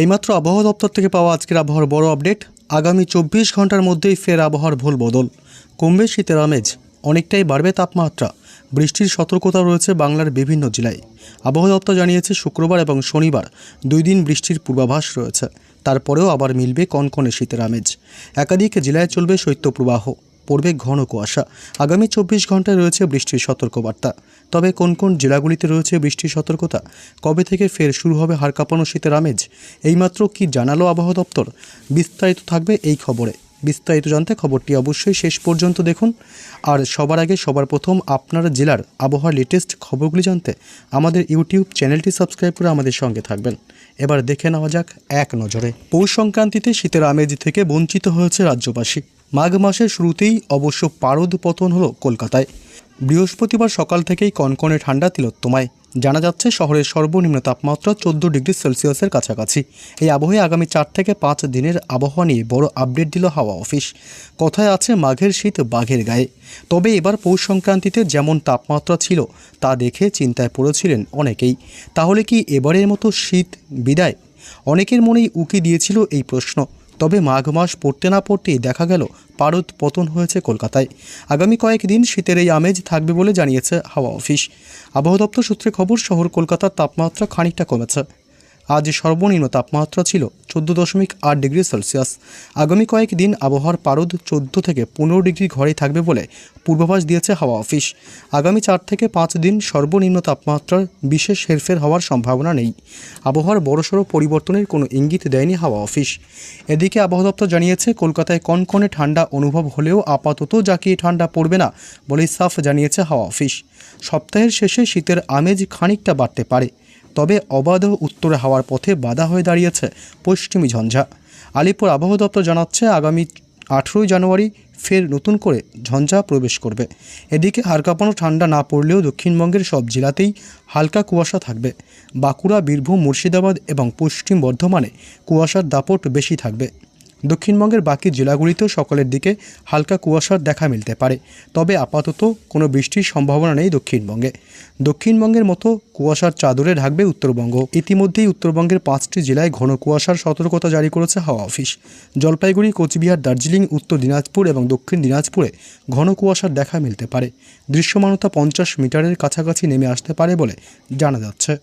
এইমাত্র আবহাওয়া দপ্তর থেকে পাওয়া আজকের আবহাওয়ার বড় আপডেট, আগামী চব্বিশ ঘণ্টার মধ্যেই ফের আবহাওয়ার ভুল বদল। কমবে শীতের আমেজ, অনেকটাই বাড়বে তাপমাত্রা। বৃষ্টির সতর্কতা রয়েছে বাংলার বিভিন্ন জেলায়। আবহাওয়া দপ্তর জানিয়েছে শুক্রবার এবং শনিবার দুই দিন বৃষ্টির পূর্বাভাস রয়েছে। তারপরেও আবার মিলবে কনকনে শীতের আমেজ। একাধিক জেলায় চলবে শৈত্যপ্রবাহ। পড়বে ঘন কুয়াশা। আগামী চব্বিশ ঘন্টায় রয়েছে বৃষ্টির সতর্কবার্তা। তবে কোন কোন জেলাগুলিতে রয়েছে বৃষ্টির সতর্কতা? কবে থেকে ফের শুরু হবে হাড় কাঁপানো শীতের আমেজ? এইমাত্র কি জানালো আবহাওয়া দপ্তর? বিস্তারিত থাকবে এই খবরে। বিস্তারিত জানতে খবরটি অবশ্যই শেষ পর্যন্ত দেখুন। আর সবার আগে সবার প্রথম আপনার জেলার আবহাওয়ার লেটেস্ট খবরগুলি জানতে আমাদের ইউটিউব চ্যানেলটি সাবস্ক্রাইব করে আমাদের সঙ্গে থাকবেন। এবার দেখে নেওয়া যাক এক নজরে। পৌষ সংক্রান্তিতে শীতের আমেজ থেকে বঞ্চিত হয়েছে রাজ্যবাসী। মাঘ মাসের শুরুতেই অবশ্য পারদ পতন হলো কলকাতায়। বৃহস্পতিবার সকাল থেকেই কনকনে ঠান্ডা তিলোত্তমায়। জানা যাচ্ছে, শহরের সর্বনিম্ন তাপমাত্রা চোদ্দ ডিগ্রি সেলসিয়াসের কাছাকাছি। এই আবহে আগামী চার থেকে পাঁচ দিনের আবহাওয়া নিয়ে বড় আপডেট দিল হাওয়া অফিস। কথায় আছে, মাঘের শীত বাঘের গায়ে। তবে এবার পৌষ সংক্রান্তিতে যেমন তাপমাত্রা ছিল, তা দেখে চিন্তায় পড়েছিলেন অনেকেই। তাহলে কি এবারের মতো শীত বিদায়? অনেকের মনেই উকি দিয়েছিল এই প্রশ্ন। তবে মাঘ মাস পড়তে না পড়তেই দেখা গেল পারদ পতন হয়েছে কলকাতায়। আগামী কয়েকদিন শীতের এই আমেজ থাকবে বলে জানিয়েছে হাওয়া অফিস। আবহাওয়া দপ্তর সূত্রে খবর, শহর কলকাতার তাপমাত্রা খানিকটা কমেছে। আজ সর্বনিম্ন তাপমাত্রা ছিল চোদ্দ দশমিক আট ডিগ্রি সেলসিয়াস। আগামী কয়েকদিন আবহাওয়ার পারদ চোদ্দ থেকে পনেরো ডিগ্রি ঘরে থাকবে বলে পূর্বাভাস দিয়েছে হাওয়া অফিস। আগামী চার থেকে পাঁচ দিন সর্বনিম্ন তাপমাত্রার বিশেষ হেরফের হওয়ার সম্ভাবনা নেই। আবহাওয়ার বড়সড় পরিবর্তনের কোনো ইঙ্গিত দেয়নি হাওয়া অফিস। এদিকে আবহাওয়া দপ্তর জানিয়েছে, কলকাতায় কনকনে ঠান্ডা অনুভব হলেও আপাতত জাকিয়ে ঠান্ডা পড়বে না বলে সাফ জানিয়েছে হাওয়া অফিস। সপ্তাহের শেষে শীতের আমেজ খানিকটা বাড়তে পারে। তবে অবাধ উত্তরে হাওয়ার পথে বাধা হয়ে দাঁড়িয়েছে পশ্চিমী ঝঞ্ঝা। আলিপুর আবহাওয়া দপ্তর জানাচ্ছে, আগামী আঠেরোই জানুয়ারি ফের নতুন করে ঝঞ্ঝা প্রবেশ করবে। এদিকে হাড়কাঁপানো ঠান্ডা না পড়লেও দক্ষিণবঙ্গের সব জেলাতেই হালকা কুয়াশা থাকবে। বাঁকুড়া, বীরভূম, মুর্শিদাবাদ এবং পশ্চিম বর্ধমানে কুয়াশার দাপট বেশি থাকবে। দক্ষিণবঙ্গের বাকি জেলাগুলিতেও সকালের দিকে হালকা কুয়াশার দেখা মিলতে পারে। তবে আপাতত কোনো বৃষ্টির সম্ভাবনা নেই দক্ষিণবঙ্গে। দক্ষিণবঙ্গের মতো কুয়াশার চাদরে ঢাকবে উত্তরবঙ্গ। ইতিমধ্যেই উত্তরবঙ্গের পাঁচটি জেলায় ঘন কুয়াশার সতর্কতা জারি করেছে হাওয়া অফিস। জলপাইগুড়ি, কোচবিহার, দার্জিলিং, উত্তর দিনাজপুর এবং দক্ষিণ দিনাজপুরে ঘন কুয়াশার দেখা মিলতে পারে। দৃশ্যমানতা পঞ্চাশ মিটারের কাছাকাছি নেমে আসতে পারে বলে জানা যাচ্ছে।